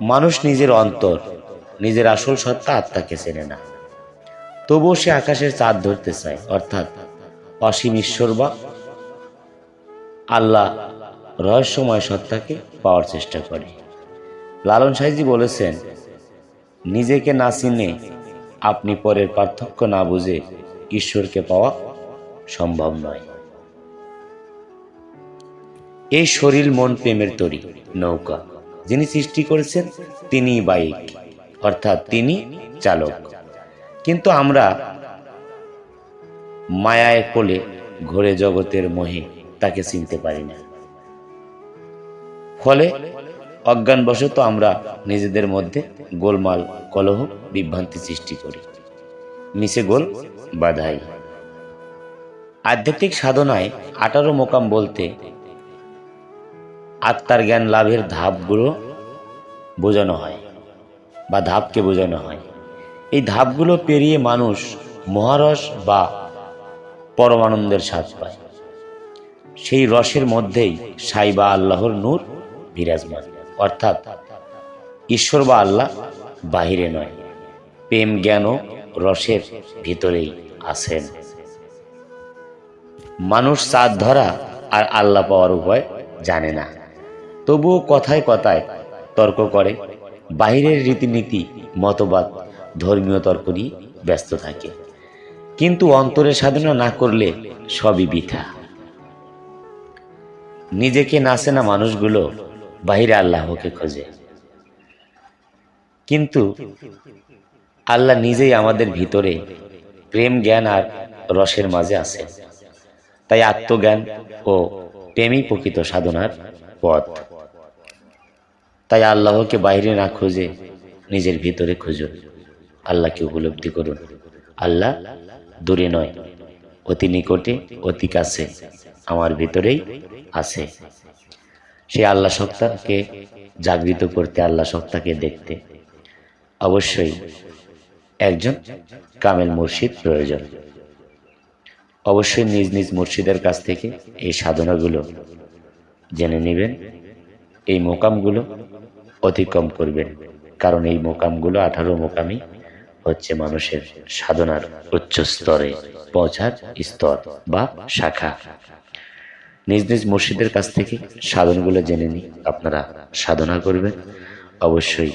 মানুষ নিজের অন্তর, নিজের আসল সত্তা আত্মাকে চেনে না। তবুও সে আকাশের চাঁদ ধরতে চায়, অর্থাৎ অসীম ঈশ্বর বা আল্লাহ রহস্যময় সত্তাকে পাওয়ার চেষ্টা করে। লালন সাইজি বলেছেন, নিজেকে না চিনে আপনি পরের পার্থক্য না বুঝে ঈশ্বরকে পাওয়া সম্ভব নয়। এই শরীর মন প্রেমের তরি, নৌকা। যিনি সৃষ্টি করেছেন, তিনিই বাইক, অর্থাৎ তিনি চালক। কিন্তু আমরা মায়ায় কোলে ঘোরে জগতের মোহে তাকে চিনতে পারি না। ফলে অজ্ঞানবশত আমরা নিজেদের মধ্যে গোলমাল, কলহ, বিভ্রান্তি সৃষ্টি করি। মিশে গোল বাধাই। আধ্যাত্মিক সাধনায় আঠারো মোকাম বলতে আত্মার জ্ঞান লাভের ধাপগুলো বোঝানো হয় বা ধাপকে বোঝানো হয়। এই ধাপগুলো পেরিয়ে মানুষ মহারস বা পরমানন্দের স্বাদ পায়। সেই রসের মধ্যেই সাই বা আল্লাহর নূর বিরাজমান। অর্থাৎ ঈশ্বর বা আল্লাহ বাহিরে নয়, প্রেম, জ্ঞান ও রসের ভিতরেই আছেন। মানুষ চাঁদ ধরা আর আল্লাহ পাওয়ার উপায় জানে না। তবুও কথায় কথায় তর্ক করে। বাহিরের রীতিনীতি, মতবাদ, ধর্মীয় তর্ক নিয়ে ব্যস্ত থাকে। কিন্তু অন্তরে সাধনা না করলে সবই বৃথা। নিজেকে নাচে না মানুষগুলো বাহিরে আল্লাহকে খোঁজে। কিন্তু আল্লাহ নিজেই আমাদের ভিতরে প্রেম, জ্ঞান আর রসের মাঝে আছে। তাই আত্মজ্ঞান ও প্রেমই প্রকৃত সাধনার পথ। তাই আল্লাহকে বাইরে না খুঁজে নিজের ভিতরে খুঁজুন আল্লাহকে উপলব্ধি করুন। আল্লাহ দূরে নয়, অতি নিকটে, অতি কাছে আমার ভিতরেই আছে। সেই আল্লাহ সত্তাকে জাগৃত করতে, আল্লাহ সত্তাকে দেখতে। অবশ্যই একজন কামেল মুর্শিদ প্রয়োজন। অবশ্যই নিজ নিজ মুর্শিদের কাছ থেকে এই সাধনাগুলো জেনে নেবেন। এই মোকামগুলো অতিক্রম করবেন কারণ এই মোকামগুলো আঠারো মোকামই হচ্ছে মানুষের সাধনার উচ্চ স্তরে, পৌঁছার স্তর বা শাখা। নিজ নিজ মুর্শিদের কাছ থেকে সাধনগুলো জেনে নিই আপনারা সাধনা করবেন। অবশ্যই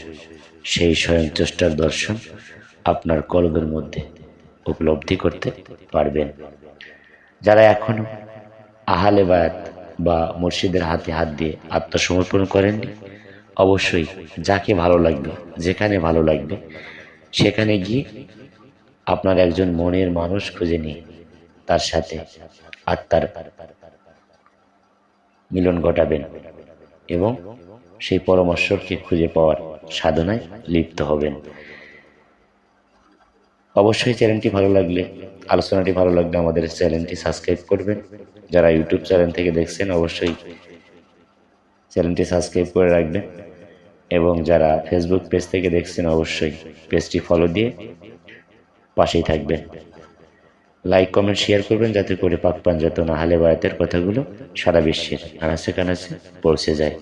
সেই স্বয়ং চেষ্টার দর্শন আপনার কলবের মধ্যে উপলব্ধি করতে পারবেন। যারা এখনও আহালে বায়াত বা মুর্শিদের হাতে হাত দিয়ে আত্মসমর্পণ করেননি অবশ্যই যাকে ভালো লাগবে, যেখানে ভালো লাগবে, সেখানে গিয়ে আপনার একজন মনের মানুষ খুঁজে নিয়ে তার সাথে আত্মার মিলন ঘটাবেন এবং সেই পরমেশ্বরকে খুঁজে পাওয়ার সাধনায় লিপ্ত হবেন। অবশ্যই চ্যানেলটি ভালো লাগলে, আলোচনাটি ভালো লাগলে আমাদের চ্যানেলটি সাবস্ক্রাইব করবেন। যারা ইউটিউব চ্যানেল থেকে দেখছেন, অবশ্যই চ্যানেলটি সাবস্ক্রাইব করে রাখবেন। এবং যারা ফেসবুক পেজ থেকে দেখছেন, অবশ্যই পেজটি ফলো দিয়ে পাশেই থাকবেন। লাইক কমেন্ট শেয়ার করবেন যাতে করে পাক পাঞ্জাতন আহলে বায়াতের কথাগুলো সারা বিশ্বের আনাচে কানাচে পৌঁছে যায়।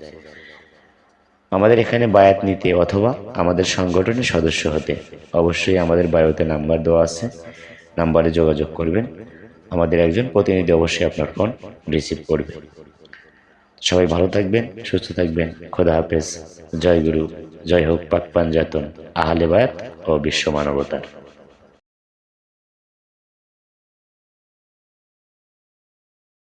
আমাদের এখানে বায়াত নিতে অথবা আমাদের সংগঠনের সদস্য হতে অবশ্যই আমাদের বায়োতে নাম্বার দেওয়া আছে। নাম্বারে যোগাযোগ করবেন। আমাদের একজন প্রতিনিধি অবশ্যই আপনার ফোন রিসিভ করবে। সবাই ভালো থাকবেন, সুস্থ থাকবেন। খোদা হাফেজ। জয় গুরু। জয় হোক পাক পাঞ্জাতন। আহলেবায়াত ও বিশ্ব মানবতার।